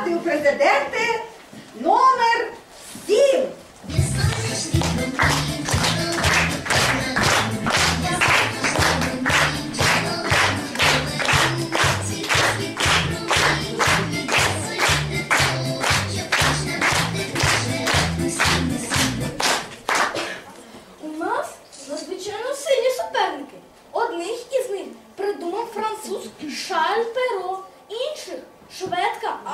кандидати у президенти номер 7. У нас надзвичайно сильні суперники. Одних із них придумав француз Шарль Перо,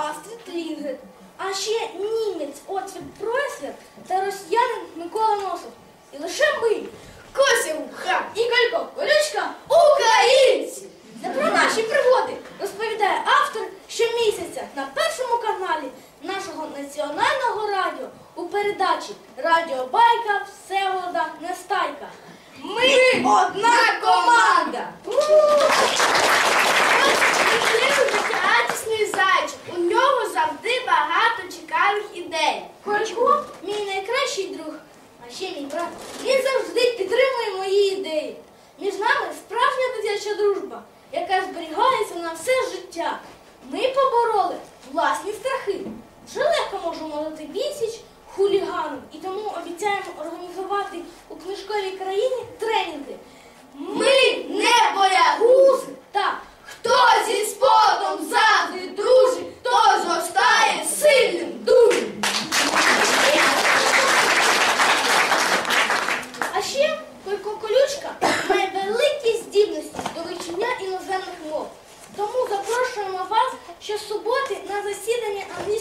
шведка Астрід Лінгрен, а ще німець Отфід Пройслер та росіянин Микола Носов. І лише ми, Косів, Ха і Колько Колючка, українці! Та про наші пригоди розповідає автор щомісяця на першому каналі нашого національного радіо у передачі Радіобайка Всеволода ідей. Колько мій найкращий друг, а ще мій брат. Він завжди підтримує мої ідеї. Між нами справжня дитяча дружба, яка зберігається на все життя. Ми побороли власні страхи. Вже легко можемо дати відсіч хуліганам і тому обіцяємо організувати у книжковій країні тренінги. Запрошуємо що суботи на засіданні англійського